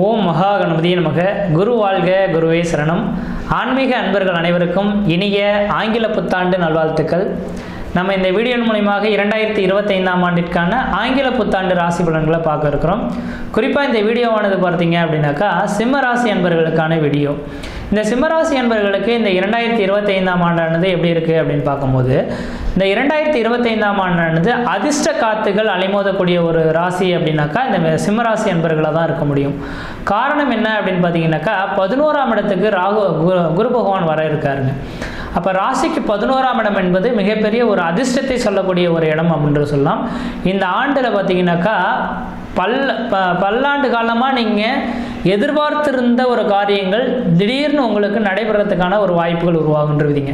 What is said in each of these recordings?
ஓம் மகா கணபதியே நமக. குரு வாழ்க குருவே சரணம். ஆன்மீக அன்பர்கள் அனைவருக்கும் இனிய ஆங்கில புத்தாண்டு நல்வாழ்த்துக்கள். நம்ம இந்த வீடியோ மூலியமாக இரண்டாயிரத்தி இருபத்தைந்தாம் ஆண்டிற்கான ஆங்கில புத்தாண்டு ராசி பலன்களை பார்க்க இருக்கிறோம். குறிப்பாக இந்த வீடியோவானது பார்த்தீங்க அப்படின்னாக்கா சிம்ம ராசி அன்பர்களுக்கான வீடியோ. இந்த சிம்மராசி என்பவர்களுக்கு இந்த இரண்டாயிரத்தி இருபத்தைந்தாம் ஆண்டானது எப்படி இருக்குது அப்படின்னு பார்க்கும்போது இந்த இரண்டாயிரத்தி இருபத்தைந்தாம் ஆண்டானது அதிர்ஷ்ட காத்துகள் அலைமோதக்கூடிய ஒரு ராசி அப்படின்னாக்கா இந்த சிம்மராசி என்பர்களாக தான் இருக்க முடியும். காரணம் என்ன அப்படின்னு பார்த்தீங்கன்னாக்கா பதினோராம் இடத்துக்கு ராகு குரு குரு பகவான் வர இருக்காருங்க. அப்போ ராசிக்கு பதினோராம் இடம் என்பது மிகப்பெரிய ஒரு அதிர்ஷ்டத்தை சொல்லக்கூடிய ஒரு இடம் அப்படின்ற சொல்லலாம். இந்த ஆண்டில் பார்த்தீங்கன்னாக்கா பல் ப பல்லாண்டு காலமாக நீங்கள் எதிர்பார்த்திருந்த ஒரு காரியங்கள் திடீர்னு உங்களுக்கு நடைபெறத்துக்கான ஒரு வாய்ப்புகள் உருவாகுன்றவிதிங்க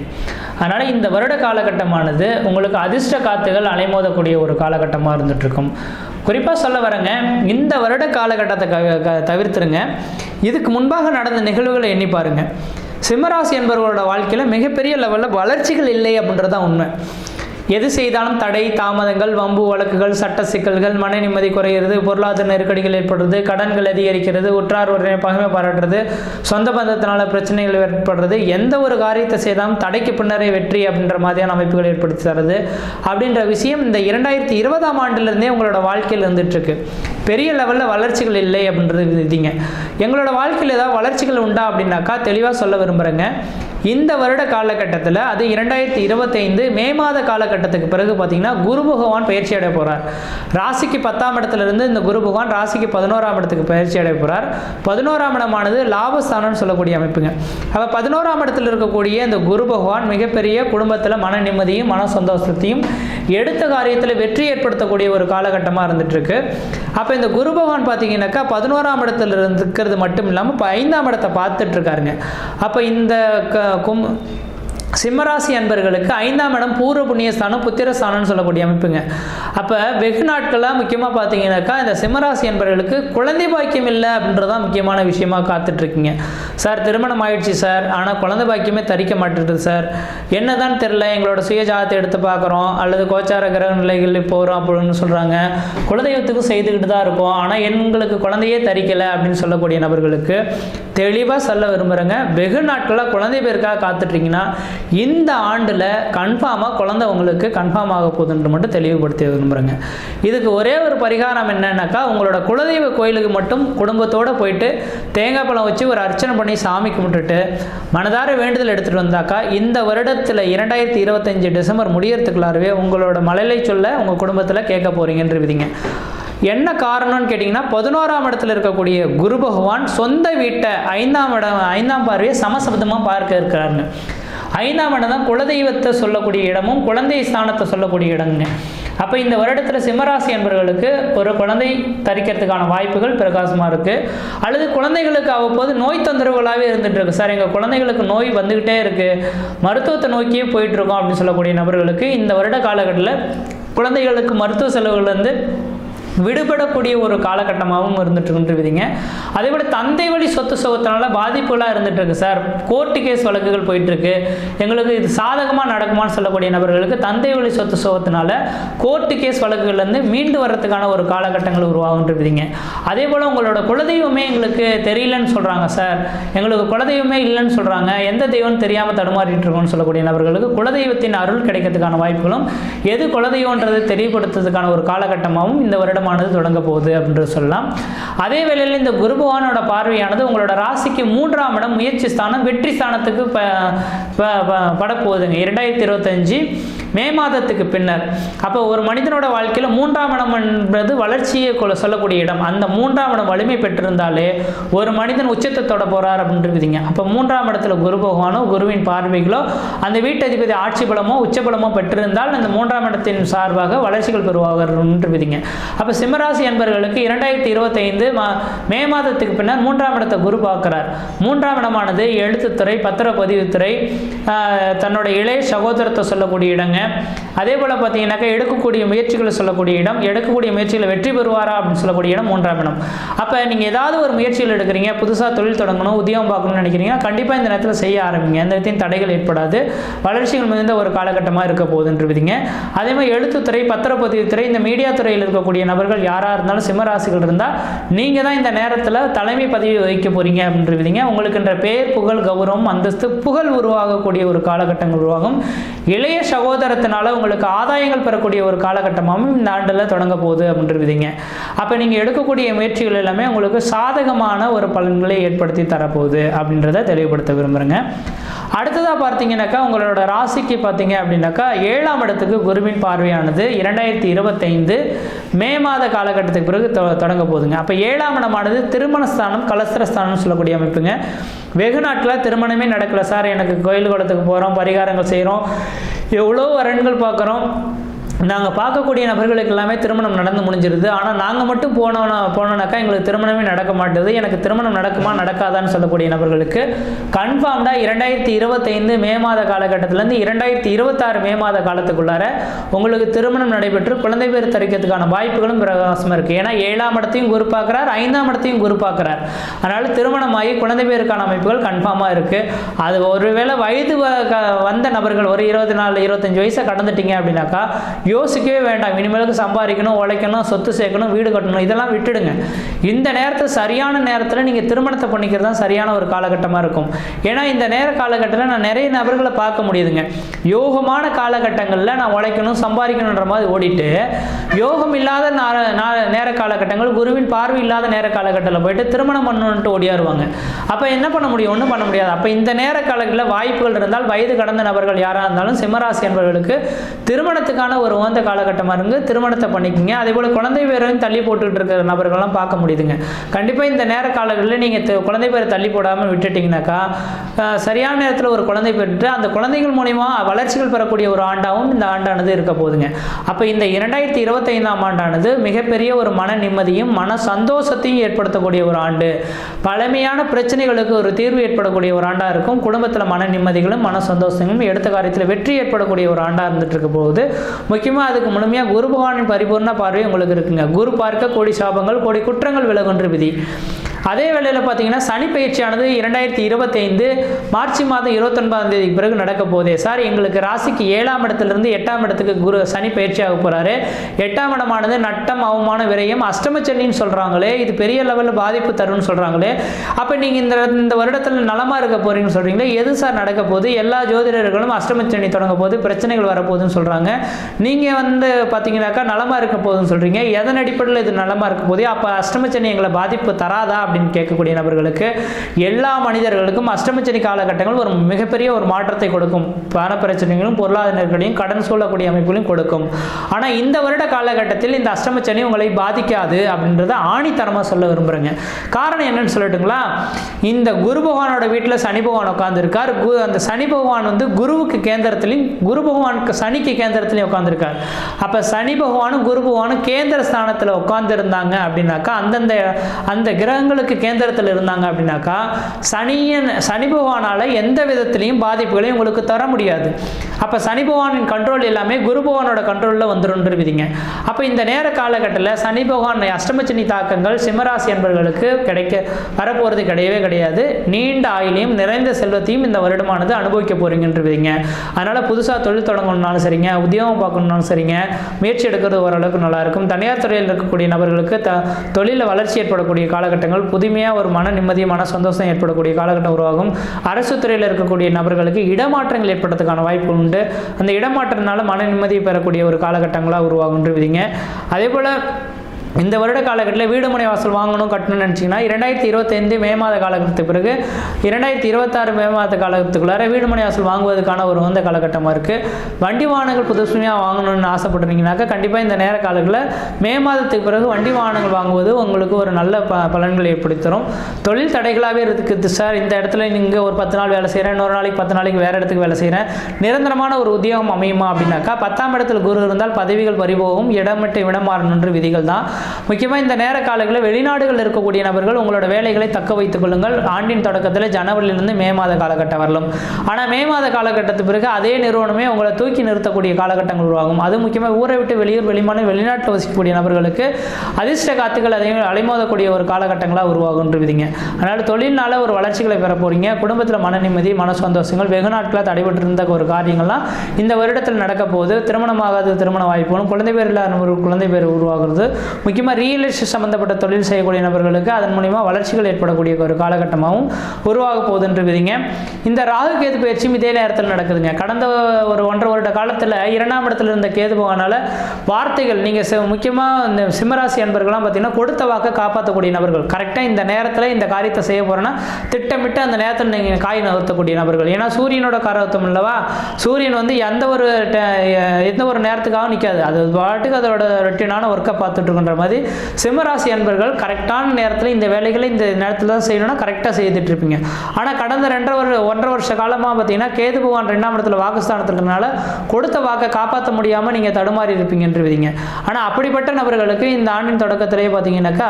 அதனால் இந்த வருட காலகட்டமானது உங்களுக்கு அதிர்ஷ்ட காத்துகள் அலைமோதக்கூடிய ஒரு காலகட்டமாக இருந்துகிட்ருக்கும் குறிப்பாக சொல்ல வரேங்க இந்த வருட காலகட்டத்தை க தவிர்த்துருங்க. இதுக்கு முன்பாக நடந்த நிகழ்வுகளை எண்ணி பாருங்கள் சிம்மராசி என்பவர்களோட வாழ்க்கையில் மிகப்பெரிய லெவலில் வளர்ச்சிகள் இல்லை அப்படின்றது தான் உண்மை. எது செய்தாலும் தடை தாமதங்கள் வம்பு வழக்குகள் சட்ட சிக்கல்கள் மன நிம்மதி குறையிறது பொருளாதார நெருக்கடிகள் ஏற்படுறது கடன்கள் அதிகரிக்கிறது உற்றார் உறவினை பகைமை பாராட்டுறது சொந்த பந்தத்தினால பிரச்சனைகள் ஏற்படுறது எந்த ஒரு காரியத்தை செய்தாலும் தடைக்கு பின்னரே வெற்றி அப்படின்ற மாதிரியான அமைப்புகள் ஏற்படுத்தி தருது. அப்படின்ற விஷயம் இந்த இரண்டாயிரத்தி இருபதாம் ஆண்டுலேருந்தே உங்களோட வாழ்க்கையில் இருந்துகிட்ருக்கு பெரிய லெவலில் வளர்ச்சிகள் இல்லை அப்படின்றது விதிங்க எங்களோட வாழ்க்கையில் ஏதாவது வளர்ச்சிகள் உண்டா அப்படின்னாக்கா தெளிவாக சொல்ல விரும்புகிறேங்க இந்த வருட காலகட்டத்தில் அது இரண்டாயிரத்தி இருபத்தைந்து மே மாத காலகட்டத்துக்கு பிறகு பார்த்தீங்கன்னா குரு பகவான் பயிற்சி அடைய போகிறார் ராசிக்கு பத்தாம் இடத்துலேருந்து இந்த குரு பகவான் ராசிக்கு பதினோராம் இடத்துக்கு பயிற்சி அடைய போகிறார் பதினோராம் இடமானது லாபஸ்தானம்னு சொல்லக்கூடிய அமைப்புங்க. அப்போ பதினோராம் இடத்துல இருக்கக்கூடிய இந்த குரு பகவான் மிகப்பெரிய குடும்பத்தில் மன நிம்மதியும் மன சந்தோஷத்தையும் எடுத்த காரியத்தில் வெற்றி ஏற்படுத்தக்கூடிய ஒரு காலகட்டமாக இருந்துகிட்ருக்கு அப்போ இந்த குரு பகவான் பார்த்தீங்கன்னாக்கா பதினோராம் இடத்துல இருக்கிறது மட்டும் இல்லாமல் இப்போ ஐந்தாம் இடத்தை பார்த்துட்ருக்காருங்க அப்போ இந்த க Ah, como சிம்மராசி அன்பர்களுக்கு ஐந்தாம் இடம் பூர்வ புண்ணியஸ்தானம் புத்திரஸ்தானம்னு சொல்லக்கூடிய அமைப்புங்க. அப்போ வெகு நாட்களாக முக்கியமாக பார்த்தீங்கன்னாக்கா இந்த சிம்மராசி அன்பர்களுக்கு குழந்தை பாக்கியம் இல்லை அப்படின்றதான் முக்கியமான விஷயமா காத்துட்ருக்கீங்க. சார் திருமணம் ஆயிடுச்சு சார். ஆனால் குழந்தை பாக்கியமே தரிக்க மாட்டேங்குது சார். என்னதான் தெரில எங்களோட சுயஜாதத்தை எடுத்து பார்க்குறோம். அல்லது கோச்சார கிரக நிலைகள் போகிறோம் அப்படின்னு சொல்கிறாங்க குலதெய்வத்துக்கும் செய்துக்கிட்டு தான் இருக்கோம். ஆனால் எங்களுக்கு குழந்தையே தரிக்கலை அப்படின்னு சொல்லக்கூடிய நபர்களுக்கு தெளிவாக சொல்ல விரும்புகிறேங்க வெகு நாட்களாக குழந்தை பேருக்காக காத்துட்ருக்கீங்கன்னா இந்த ஆண்டில் கன்ஃபார்மாக குழந்தை உங்களுக்கு கன்ஃபார்ம் ஆக போகுதுன்ற மட்டும் தெளிவுபடுத்தி விரும்புகிறேங்க இதுக்கு ஒரே ஒரு பரிகாரம் என்னன்னாக்கா உங்களோட குலதெய்வ கோயிலுக்கு மட்டும் குடும்பத்தோடு போயிட்டு தேங்காய் பழம் வச்சு ஒரு அர்ச்சனை பண்ணி சாமி கும்பிட்டுட்டு மனதார வேண்டுதல் எடுத்துகிட்டு வந்தாக்கா இந்த வருடத்தில் இரண்டாயிரத்தி இருபத்தஞ்சி டிசம்பர் முடியறதுக்குள்ளாரவே உங்களோட மலையை சொல்ல உங்கள் குடும்பத்தில் கேட்க போகிறீங்கன்ற விதிங்க என்ன காரணம்னு கேட்டிங்கன்னா பதினோராம் இடத்துல இருக்கக்கூடிய குரு பகவான் சொந்த வீட்டை ஐந்தாம் இடம் ஐந்தாம் பார்வையை சமசப்தமாக பார்க்க இருக்கிறாருன்னு ஐந்தாம் இடம் தான் குலதெய்வத்தை சொல்லக்கூடிய இடமும் குழந்தை ஸ்தானத்தை சொல்லக்கூடிய இடங்க அப்போ இந்த வருடத்தில் சிம்மராசி என்பவர்களுக்கு ஒரு குழந்தை தரிக்கிறதுக்கான வாய்ப்புகள் பிரகாசமாக இருக்குது அல்லது குழந்தைகளுக்கு அவ்வப்போது நோய் தொந்தரவுகளாகவே இருந்துகிட்டு இருக்கு. சார் எங்கள் குழந்தைகளுக்கு நோய் வந்துக்கிட்டே இருக்குது மருத்துவத்தை நோக்கியே போயிட்டுருக்கோம் அப்படின்னு சொல்லக்கூடிய நபர்களுக்கு இந்த வருட காலகட்டத்தில் குழந்தைகளுக்கு மருத்துவ செலவுகள் விடுபடக்கூடிய ஒரு காலகட்டமாகவும் இருந்துட்டு இருந்துருவீங்க அதே போல் தந்தை வழி சொத்து சுகத்தினால பாதிப்புகளாக இருந்துட்டு இருக்கு சார். கோர்ட்டு கேஸ் வழக்குகள் போயிட்டு இருக்கு. எங்களுக்கு இது சாதகமாக நடக்குமான்னு சொல்லக்கூடிய நபர்களுக்கு தந்தை வழி சொத்து சுகத்தினால கோர்ட்டு கேஸ் வழக்குகள்லேருந்து மீண்டு வர்றதுக்கான ஒரு காலகட்டங்கள் உருவாகுன்றீங்க அதே போல் உங்களோட குலதெய்வமே எங்களுக்கு தெரியலன்னு சொல்கிறாங்க சார். எங்களுக்கு குலதெய்வமே இல்லைன்னு சொல்கிறாங்க எந்த தெய்வம்னு தெரியாமல் தடுமாறிட்டு இருக்கோம்னு சொல்லக்கூடிய நபர்களுக்கு குலதெய்வத்தின் அருள் கிடைக்கிறதுக்கான வாய்ப்புகளும் எது குலதெய்வன்றது தெரியப்படுத்துறதுக்கான ஒரு காலகட்டமாகவும் இந்த வருடம் மாதமானது தொடங்க போகுது அப்படின்றது சொல்லலாம். அதே வேளையில் இந்த குரு பகவானோட பார்வையானது உங்களோட ராசிக்கு மூன்றாம் இடம் முயற்சி ஸ்தானம் வெற்றி ஸ்தானத்துக்கு ப படப்போகுதுங்க. இரண்டாயிரத்தி இருபத்தஞ்சு. மே மாதத்துக்கு பின்னர். அப்போ ஒரு மனிதனோட வாழ்க்கையில் மூன்றாம் இடம் என்பது வளர்ச்சியை சொல்லக்கூடிய இடம். அந்த மூன்றாம் இடம் வலிமை பெற்றிருந்தாலே ஒரு மனிதன் உச்சத்தை தொட போகிறார் அப்படின்றதுங்க அப்போ மூன்றாம் இடத்துல குரு பகவானோ குருவின் பார்வைகளோ அந்த வீட்டதிபதி ஆட்சி பலமோ உச்ச பலமோ பெற்றிருந்தால் அந்த மூன்றாம் இடத்தின் சார்பாக வளர்ச்சிகள் பெறுவாகன்றதுங்க அப்போ சிம்மராசி என்பவர்களுக்கு இரண்டாயிரத்தி இருபத்தைந்து மா மே மாதத்துக்கு பின்னர் மூன்றாம் இடத்தை குரு பார்க்கிறார். மூன்றாம் இடமானது எழுத்துத்துறை பத்திரப்பதிவுத்துறை தன்னோட இளைய சகோதரத்தை சொல்லக்கூடிய இடங்க. அதே போல் பார்த்தீங்கன்னாக்கா எடுக்கக்கூடிய முயற்சிகளை சொல்லக்கூடிய இடம் எடுக்கக்கூடிய முயற்சிகளை வெற்றி பெறுவாரா அப்படின்னு சொல்லக்கூடிய இடம் மூன்றாம் இடம். அப்போ நீங்கள் ஏதாவது ஒரு முயற்சிகள் எடுக்கிறீங்க புதுசாக தொழில் தொடங்கணும் உத்தியோகம் பார்க்கணும்னு நினைக்கிறீங்கன்னா கண்டிப்பாக இந்த நேரத்தில் செய்ய ஆரம்பிங்க. எந்த இடத்தையும் தடைகள் ஏற்படாது. வளர்ச்சிகள் மிகுந்த ஒரு காலகட்டமாக இருக்க போகுதுன்றவிதிங்க அதே மாதிரி எழுத்துத்துறை பத்திரப்பதிவு துறை இந்த மீடியா துறையில் இருக்கக்கூடிய நபர்கள் யாராக இருந்தாலும் சிம்மராசிகள் இருந்தால் நீங்கள் தான் இந்த நேரத்தில் தலைமை பதவி வகிக்க போகிறீங்க அப்படின்றவிதிங்க உங்களுக்குன்ற பேர் புகழ் கௌரவம் அந்தஸ்து புகழ் உருவாகக்கூடிய ஒரு காலகட்டங்கள் உருவாகும். இளைய சகோதர சகோதரத்தினால உங்களுக்கு ஆதாயங்கள் பெறக்கூடிய ஒரு காலகட்டமாகவும் இந்த ஆண்டில் தொடங்க போகுது அப்படின்றவிதிங்க அப்போ நீங்கள் எடுக்கக்கூடிய முயற்சிகள் எல்லாமே உங்களுக்கு சாதகமான ஒரு பலன்களை ஏற்படுத்தி தரப்போகுது அப்படின்றத தெளிவுபடுத்த விரும்புகிறேங்க அடுத்ததாக பார்த்தீங்கன்னாக்கா உங்களோட ராசிக்கு பார்த்தீங்க அப்படின்னாக்கா ஏழாம் இடத்துக்கு குருவின் பார்வையானது இரண்டாயிரத்தி இருபத்தைந்து மே மாத காலகட்டத்துக்கு பிறகு தொ தொடங்க போகுதுங்க. அப்போ ஏழாம் இடமானது திருமணஸ்தானம் கலஸ்திரஸ்தானம்னு சொல்லக்கூடிய அமைப்புங்க. வெகு நாட்டில் திருமணமே நடக்கல சார். எனக்கு கோயில் குளத்துக்கு போகிறோம் பரிகாரங்கள் செய்கிறோம் எவ்வளோ வரன்கள் பார்க்குறோம் நாங்கள் பார்க்கக்கூடிய நபர்களுக்கு எல்லாமே திருமணம் நடந்து முடிஞ்சிருது. ஆனால் நாங்கள் மட்டும் போனோம்னா போனோம்னாக்கா எங்களுக்கு திருமணமே நடக்க மாட்டேது. எனக்கு திருமணம் நடக்குமா நடக்காதான்னு சொல்லக்கூடிய நபர்களுக்கு கன்ஃபார்ம்டாக இரண்டாயிரத்தி இருபத்தைந்து மே மாத காலகட்டத்திலேருந்து இரண்டாயிரத்தி இருபத்தாறு மே மாத காலத்துக்குள்ளார உங்களுக்கு திருமணம் நடைபெற்று குழந்தை பேர் தரிக்கிறதுக்கான வாய்ப்புகளும் பிரகாசமாக இருக்குது ஏன்னா ஏழாம் இடத்தையும் குரு பார்க்குறார் ஐந்தாம் இடத்தையும் குரு பார்க்குறார். அதனால் திருமணமாகி குழந்தை பேருக்கான அமைப்புகள் கன்ஃபார்மாக இருக்குது அது ஒருவேளை வயது வ- க- வந்த நபர்கள் ஒரு இருபத்தி நாலு இருபத்தஞ்சு வயசை கடந்துட்டீங்க அப்படின்னாக்கா யோசிக்கவே வேண்டாம். இனிமேலுக்கு சம்பாதிக்கணும் உழைக்கணும் சொத்து சேர்க்கணும் வீடு கட்டணும் இதெல்லாம் விட்டுடுங்க. இந்த நேரத்தில் சரியான நேரத்தில் நீங்கள் திருமணத்தை பண்ணிக்கிறது தான் சரியான ஒரு காலகட்டமாக இருக்கும். ஏன்னா இந்த நேர காலகட்டத்தில் நான் நிறைய நபர்களை பார்க்க முடியுதுங்க. யோகமான காலகட்டங்களில் நான் உழைக்கணும் சம்பாதிக்கணுன்ற மாதிரி ஓடிட்டு யோகம் இல்லாத நான் நேர காலகட்டங்கள் குருவின் பார்வை இல்லாத நேர காலகட்டத்தில் போயிட்டு திருமணம் பண்ணணுன்ட்டு ஓடியாருவாங்க. அப்போ என்ன பண்ண முடியும்? ஒன்றும் பண்ண முடியாது. அப்போ இந்த நேர காலங்களில் வாய்ப்புகள் இருந்தால் வயது கடந்த நபர்கள் யாராக இருந்தாலும் சிம்மராசி என்பவர்களுக்கு திருமணத்துக்கான ஒரு உகந்த காலகட்டமாக இருந்து திருமணத்தை பண்ணிக்கோங்க. அதே போல் குழந்தை பேரையும் தள்ளி போட்டுக்கிட்டு இருக்கிற நபர்கள்லாம் பார்க்க முடியுதுங்க. கண்டிப்பாக இந்த நேர காலங்களில் நீங்கள் குழந்தை பேரை தள்ளி போடாமல் விட்டுட்டிங்கனாக்கா சரியான நேரத்தில் ஒரு குழந்தை பெற்று அந்த குழந்தைகள் மூலிமா வளர்ச்சிகள் பெறக்கூடிய ஒரு ஆண்டாகவும் இந்த ஆண்டானது இருக்க போகுதுங்க. அப்போ இந்த இரண்டாயிரத்தி இருபத்தைந்தாம் ஆண்டானது மிகப்பெரிய ஒரு மன நிம்மதியும் மன சந்தோஷத்தையும் ஏற்படுத்தக்கூடிய ஒரு ஆண்டு. பழமையான பிரச்சனைகளுக்கு ஒரு தீர்வு ஏற்படக்கூடிய ஒரு ஆண்டாக இருக்கும். குடும்பத்தில் மன நிம்மதிகளும் மன சந்தோஷங்களும் எடுத்த காரியத்தில் வெற்றி ஏற்படக்கூடிய ஒரு ஆண்டாக இருந்துட்டு இருக்க போகுது. முக்கியமாக அதுக்கு முழுமையாக குரு பகவானின் பரிபூர்ண பார்வை உங்களுக்கு இருக்குங்க. குரு பார்க்க கோடி சாபங்கள் கோடி குற்றங்கள் விலகுன்ற விதி. அதே வேளையில் பார்த்தீங்கன்னா சனி பயிற்சியானது இரண்டாயிரத்தி இருபத்தைந்து மார்ச் மாதம் இருபத்தொன்பதாம் தேதி பிறகு நடக்க போதே சார் எங்களுக்கு ராசிக்கு ஏழாம் இடத்துலேருந்து எட்டாம் இடத்துக்கு குரு சனி பயிற்சி ஆக போகிறாரு எட்டாம் இடமானது நட்டம் அவமான விரயம் அஷ்டமச்சனின்னு சொல்கிறாங்களே இது பெரிய லெவலில் பாதிப்பு தரும்னு சொல்கிறாங்களே அப்போ நீங்கள் இந்த இந்த வருடத்தில் நலமாக இருக்க போகிறீங்கன்னு சொல்கிறீங்களே எது சார் நடக்க போகுது? எல்லா ஜோதிடர்களும் அஷ்டமச்சனி தொடங்க போது பிரச்சனைகள் வரப்போகுதுன்னு சொல்கிறாங்க நீங்கள் வந்து பார்த்தீங்கன்னாக்கா நலமாக இருக்க போகுதுன்னு சொல்கிறீங்க எதன் அடிப்படையில் இது நலமாக இருக்க போதே அப்போ அஷ்டமச்சனி எங்களை பாதிப்பு தராதா அப்படின்னு கேட்கக்கூடிய நபர்களுக்கு எல்லா மனிதர்களுக்கும் அஷ்டமச்சனி காலகட்டங்கள் ஒரு மிகப்பெரிய ஒரு மாற்றத்தை கொடுக்கும். பண பிரச்சனைகளும் பொருளாதார நெருக்கடியும் கடன் சூழக்கூடிய அமைப்புகளையும் கொடுக்கும். ஆனால் இந்த வருட காலகட்டத்தில் இந்த அஷ்டமச்சனி உங்களை பாதிக்காது அப்படின்றத ஆணித்தரமாக சொல்ல விரும்புகிறேங்க காரணம் என்னன்னு சொல்லட்டுங்களா? இந்த குரு பகவானோட வீட்டில் சனி பகவான் உட்காந்துருக்கார் கு அந்த சனி பகவான் வந்து குருவுக்கு கேந்திரத்திலையும் குரு பகவானுக்கு சனிக்கு கேந்திரத்திலையும் உட்காந்துருக்கார் அப்போ சனி பகவானும் குரு பகவானும் கேந்திர ஸ்தானத்தில் உட்காந்துருந்தாங்க அப்படின்னாக்கா அந்தந்த அந்த கிரகங்களுக்கு கேந்திரத்தில் இருந்தாங்க அப்படின்னாக்கா சனியன் சனி பகவானால் எந்த விதத்திலையும் பாதிப்புகளையும் உங்களுக்கு தர முடியாது. அப்போ சனி பகவானின் கண்ட்ரோல் எல்லாமே குரு பகவானோட கண்ட்ரோலில் வந்துருன்றவிதிங்க அப்போ இந்த நேர காலகட்டத்தில் சனி பகவான் அஷ்டமச்சனி தாக்கங்கள் சிம்மராசி என்பவர்களுக்கு கிடைக்க வரப்போகிறது கிடையவே கிடையாது. நீண்ட ஆயுளையும் நிறைந்த செல்வத்தையும் இந்த வருடமானது அனுபவிக்க போறீங்கன்றவிதிங்க அதனால் புதுசாக தொழில் தொடங்கணும்னாலும் சரிங்க உத்தியோகம் பார்க்கணும்னாலும் சரிங்க முயற்சி எடுக்கிறது ஓரளவுக்கு நல்லா இருக்கும் தனியார் துறையில் இருக்கக்கூடிய நபர்களுக்கு த தொழிலில் வளர்ச்சி ஏற்படக்கூடிய காலகட்டங்கள் புதுமையாக ஒரு மன நிம்மதி மன சந்தோஷம் ஏற்படக்கூடிய காலகட்டம் உருவாகும். அரசு துறையில் இருக்கக்கூடிய நபர்களுக்கு இடமாற்றங்கள் ஏற்படுறதுக்கான வாய்ப்பு உண்டு. அந்த இடமாற்றத்தினால மன நிம்மதியை பெறக்கூடிய ஒரு காலகட்டங்களாக உருவாகுன்றுவிதிங்க அதே போல் இந்த வருட காலகட்டத்தில் வீடு மனை வாசல் வாங்கணும் கட்டணும்னு நினச்சிங்கன்னா இரண்டாயிரத்தி இருபத்தைந்து மே மாத காலகட்டத்துக்கு பிறகு இரண்டாயிரத்தி இருபத்தாறு மே மாத காலகட்டத்துக்குள்ளார வீடு மனை வாசல் வாங்குவதற்கான ஒரு வந்த காலகட்டமாக இருக்குது வண்டி வாகனங்கள் புதுசுமையாக வாங்கணும்னு ஆசைப்பட்டுறீங்கனாக்கா கண்டிப்பாக இந்த நேர காலத்தில் மே மாதத்துக்கு பிறகு வண்டி வாகனங்கள் வாங்குவது உங்களுக்கு ஒரு நல்ல ப பலன்களை ஏற்படுத்தி தரும் தொழில் தடைகளாகவே இருக்குது சார். இந்த இடத்துல நீங்கள் ஒரு பத்து நாள் வேலை செய்கிறேன் இன்னொரு நாளைக்கு பத்து நாளைக்கு வேறு இடத்துக்கு வேலை செய்கிறேன் நிரந்தரமான ஒரு உத்தியோகம் அமையுமா அப்படின்னாக்கா பத்தாம் இடத்துல குரு இருந்தால் பதவிகள் பறிபோகும் இடமிட்டு இடம் மாறணுன்ற விதிகள் தான். முக்கியமாக இந்த நேர காலங்களில் வெளிநாடுகளில் இருக்கக்கூடிய நபர்கள் உங்களோட வேலைகளை தக்க வைத்துக் கொள்ளுங்கள். ஆண்டின் தொடக்கத்தில் ஜனவரியிலிருந்து மே மாத காலகட்டம் வரலாம். ஆனால் மே மாத காலகட்டத்துக்கு பிறகு அதே நிறுவனமே உங்களை தூக்கி நிறுத்தக்கூடிய காலகட்டங்கள் உருவாகும். அது முக்கியமாக ஊரை விட்டு வெளியூர் வெளிமான வெளிநாட்டில் வசிக்கக்கூடிய நபர்களுக்கு அதிர்ஷ்ட காத்துக்கள் அதையும் அலைமோதக்கூடிய ஒரு காலகட்டங்களாக உருவாகுன்றவிதிங்க அதனால் தொழில்னால ஒரு வளர்ச்சிகளை பெற போறீங்க. குடும்பத்தில் மன நிம்மதி மன சந்தோஷங்கள் வெகு நாட்களாக தடைபட்டு இருந்த ஒரு காரியங்கள்லாம் இந்த வருடத்தில் நடக்க போகுது. திருமணமாகாத திருமண வாய்ப்புகளும் குழந்தை பேர் இல்லாத குழந்தை பேர் உருவாகிறது முக்கியமாக ரியல் எஸ்டேட் சம்மந்தப்பட்ட தொழில் செய்யக்கூடிய நபர்களுக்கு அதன் மூலிமா வளர்ச்சிகள் ஏற்படக்கூடிய ஒரு காலகட்டமாகவும் உருவாக போகுதுன்றவிதிங்க இந்த ராகு கேது பயிற்சியும் இதே நேரத்தில் நடக்குதுங்க. கடந்த ஒரு ஒன்றரை வருட காலத்தில் இரண்டாம் இடத்துல இருந்த கேது போகனால வார்த்தைகள் நீங்கள் முக்கியமாக இந்த சிம்மராசி அன்பர்கள்லாம் பார்த்தீங்கன்னா கொடுத்த வாக்கை காப்பாற்றக்கூடிய நபர்கள். கரெக்டாக இந்த நேரத்தில் இந்த காரியத்தை செய்ய போகிறேன்னா திட்டமிட்டு அந்த நேரத்தில் நீங்கள் காய் நகர்த்தக்கூடிய நபர்கள். ஏன்னா சூரியனோட காரகத்துவம் இல்லவா? சூரியன் வந்து எந்த ஒரு ட- எந்த ஒரு நேரத்துக்காகவும் நிற்காது அது பாட்டுக்கு அதோட ரொட்டீனான ஒர்க்கை பார்த்துட்டு இருக்கின்ற மாதிரி சிம்மராசி அன்பர்கள் கரெக்டான நேரத்தில் இந்த வேலைகளை இந்த நேரத்தில் தான் செய்யணும்னா கரெக்டாக செய்துட்டு இருப்பீங்க. ஆனால் கடந்த ரெண்டரை ஒரு ஒன்றரை வருஷ காலமாக பார்த்தீங்கன்னா கேது பகவான் ரெண்டாம் இடத்துல வாக்குஸ்தானத்தில் கொடுத்த வாக்கை காப்பாற்ற முடியாமல் நீங்கள் தடுமாறி இருப்பீங்கன்ற விதிங்க ஆனால் அப்படிப்பட்ட நபர்களுக்கு இந்த ஆண்டின் தொடக்கத்திலேயே பார்த்தீங்கன்னாக்கா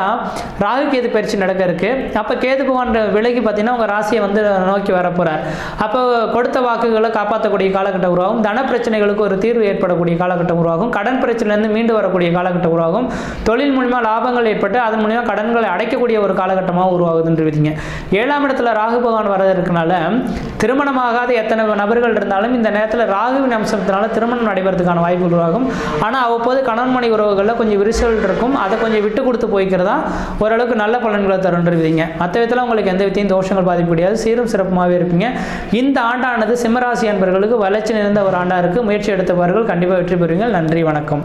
ராகு கேது பயிற்சி நடக்க இருக்கு. அப்போ கேது பகவான் விலகி பார்த்தீங்கன்னா உங்கள் ராசியை வந்து நோக்கி வரப்போகிறார் அப்போ கொடுத்த வாக்குகளை காப்பாற்றக்கூடிய காலகட்டம் உருவாகும். தன பிரச்சனைகளுக்கு ஒரு தீர்வு ஏற்படக்கூடிய காலகட்டம் உருவாகும். கடன் பிரச்சனையிலேருந்து மீண்டு வரக்கூடிய காலகட்டம் உருவாகும். தொழில் மூலிமா லாபங்கள் ஏற்பட்டு அதன் மூலிமா கடன்களை அடைக்கக்கூடிய ஒரு காலகட்டமாக உருவாகுதுன்னு விதிங்க ஏழாம் இடத்துல ராகு பகவான் வர இருக்கனால திருமணமாகாத எத்தனை நபர்கள் இருந்தாலும் இந்த நேரத்தில் ராகுவின் அம்சத்தினால திருமணம் நடைபெறதுக்கான வாய்ப்பு உருவாகும். ஆனால் அவ்வப்போது கணவன் மணி உறவுகளில் கொஞ்சம் விரிசல் இருக்கும். அதை கொஞ்சம் விட்டு கொடுத்து போய்க்கிறதா ஓரளவுக்கு நல்ல பலன்களை தருன்றவிதிங்க மற்ற விதத்தில் உங்களுக்கு எந்த வித்தையும் தோஷங்கள் பாதிக்க முடியாது சீரும் சிறப்புமாகவே இருப்பீங்க. இந்த ஆண்டானது சிம்மராசி அன்பர்களுக்கு வளர்ச்சி நிறைந்த ஒரு ஆண்டாக இருக்குது முயற்சி எடுத்தவர்கள் கண்டிப்பாக வெற்றி பெறுவீங்க. நன்றி வணக்கம்.